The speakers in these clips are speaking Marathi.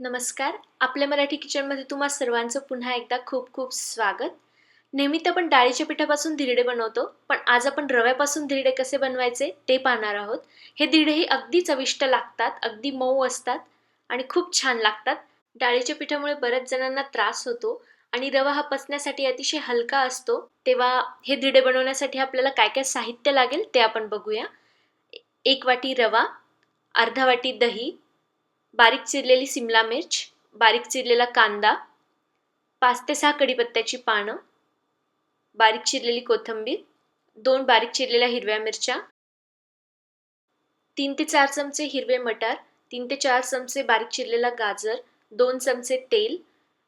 नमस्कार. आपल्या मराठी किचनमध्ये तुम्हा सर्वांचं पुन्हा एकदा खूप खूप स्वागत. नेहमी तर आपण डाळीच्या पिठापासून धिरडे बनवतो पण आज आपण रव्यापासून धिरडे कसे बनवायचे ते पाहणार आहोत. हे धिरडेही अगदी चविष्ट लागतात अगदी मऊ असतात आणि खूप छान लागतात. डाळीच्या पिठामुळे बऱ्याच जणांना त्रास होतो आणि रवा हा पचण्यासाठी अतिशय हलका असतो. तेव्हा हे धिरडे बनवण्यासाठी आपल्याला काय काय साहित्य लागेल ते आपण बघूया. एक वाटी रवा अर्धा वाटी दही बारीक चिरलेली सिमला मिर्च बारीक चिरलेला कांदा पाच ते सहा कढीपत्त्याची पानं बारीक चिरलेली कोथिंबीर दोन बारीक चिरलेल्या हिरव्या मिरच्या तीन ते चार चमचे हिरवे मटार तीन ते चार चमचे बारीक चिरलेला गाजर दोन चमचे तेल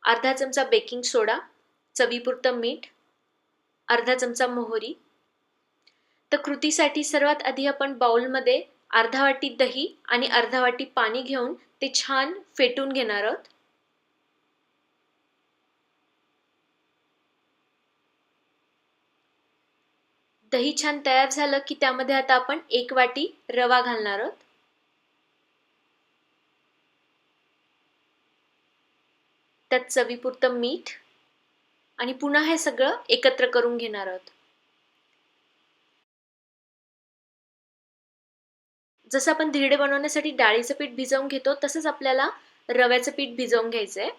अर्धा चमचा बेकिंग सोडा चवीपुरतं मीठ अर्धा चमचा मोहरी. तर कृतीसाठी सर्वात आधी आपण बाउलमध्ये अर्धा वाटी दही आणि अर्धा वाटी पाणी घेऊन ते छान फेटून घेणार आहोत. दही छान तयार झालं की त्यामध्ये आता आपण एक वाटी रवा घालणार आहोत. त्यात चवीपुरतं मीठ आणि पुन्हा हे सगळं एकत्र करून घेणार आहोत. जसं आपण धिरडे बनवण्यासाठी डाळीचं पीठ भिजवून घेतो तसंच आपल्याला रव्याचं पीठ भिजवून घ्यायचं आहे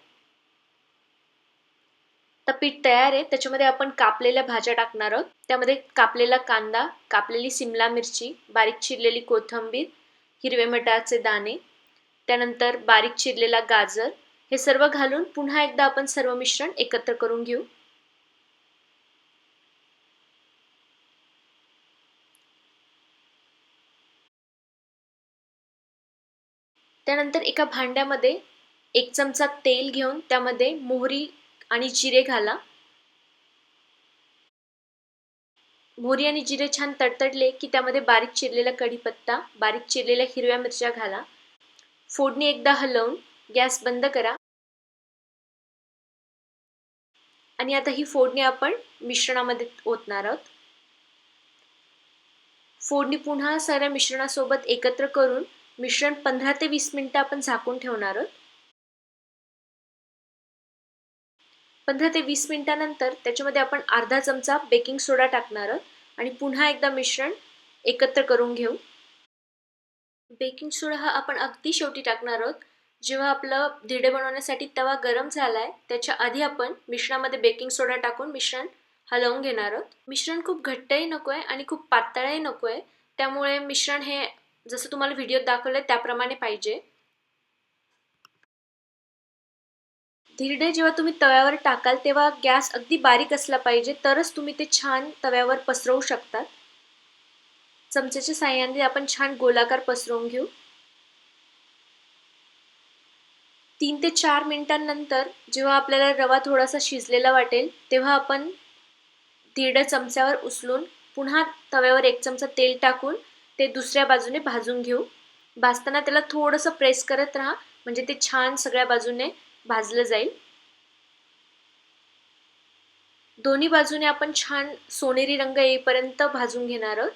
तर पीठ तयार आहे त्याच्यामध्ये आपण कापलेल्या भाज्या टाकणार आहोत. त्यामध्ये कापलेला कांदा कापलेली सिमला मिरची बारीक चिरलेली कोथिंबीर हिरवे मटारचे दाणे त्यानंतर बारीक चिरलेला गाजर हे सर्व घालून पुन्हा एकदा आपण सर्व मिश्रण एकत्र करून घेऊ. त्यानंतर एका भांड्यामध्ये एक चमचा तेल घेऊन त्यामध्ये मोहरी आणि जिरे घाला. मोहरी आणि जिरे छान तडतडले की त्यामध्ये बारीक चिरलेला कढीपत्ता बारीक चिरलेल्या हिरव्या मिरच्या घाला. फोडणी एकदा हलवून गॅस बंद करा. आणि आता ही फोडणी आपण मिश्रणामध्ये ओतणार आहोत. फोडणी पुन्हा सगळ्या मिश्रणासोबत एकत्र करून मिश्रण पंधरा ते वीस मिनिटं आपण झाकून ठेवणार आहोत. पंधरा ते वीस मिनटानंतर त्याच्यामध्ये आपण अर्धा चमचा बेकिंग सोडा टाकणार आहोत आणि पुन्हा एकदा मिश्रण एकत्र करून घेऊ. बेकिंग सोडा हा आपण अगदी शेवटी टाकणार आहोत. जेव्हा आपलं धिडे बनवण्यासाठी तवा गरम झाला आहे त्याच्या आधी आपण मिश्रणामध्ये बेकिंग सोडा टाकून मिश्रण हलवून घेणार आहोत. मिश्रण खूप घट्टही नको आहे आणि खूप पातळही नको आहे त्यामुळे मिश्रण हे जसं तुम्हाला व्हिडिओत दाखवलं त्याप्रमाणे पाहिजे. धिरडे जेव्हा तुम्ही तव्यावर टाकाल तेव्हा गॅस अगदी बारीक असला पाहिजे तरच तुम्ही ते छान तव्यावर पसरवू शकतात. चमच्याच्या साह्याने आपण छान गोलाकार पसरवून घेऊ. तीन ते चार मिनिटांनंतर जेव्हा आपल्याला रवा थोडासा शिजलेला वाटेल तेव्हा आपण धिरडं चमच्यावर उचलून पुन्हा तव्यावर एक चमचा तेल टाकून ते दुसऱ्या बाजूने भाजून घेऊ. भाजताना त्याला थोडंसं प्रेस करत राहा. म्हणजे ते छान सगळ्या बाजूने भाजलं जाईल. दोन्ही बाजूने आपण छान सोनेरी रंग येईपर्यंत भाजून घेणार आहोत.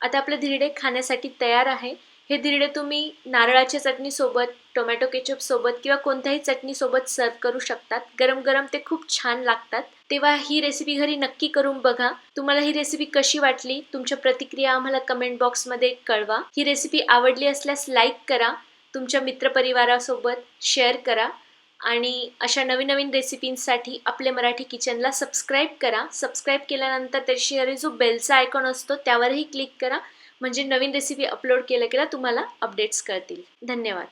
आता आपले धिरडे खाण्यासाठी तयार आहे. हे धिरडे तुम्ही नारळाच्या चटणीसोबत टोमॅटो केचप सोबत किंवा कोणत्याही चटणीसोबत सर्व करू शकतात. गरम गरम ते खूप छान लागतात. तेव्हा ही रेसिपी घरी नक्की करून बघा. तुम्हाला ही रेसिपी कशी वाटली? तुमच्या प्रतिक्रिया आम्हाला कमेंट बॉक्समध्ये कळवा. ही रेसिपी आवडली असल्यास लाईक करा. तुमच्या मित्रपरिवारासोबत शेअर करा. आणि अशा नवीन नवीन रेसिपींसाठी आपले मराठी किचनला सबस्क्राईब करा. सबस्क्राईब केल्यानंतर त्याची जो बेलचा आयकॉन असतो त्यावरही क्लिक करा. म्हणजे नवीन रेसिपी अपलोड केल्या केल्या तुम्हाला अपडेट्स कळतील. धन्यवाद.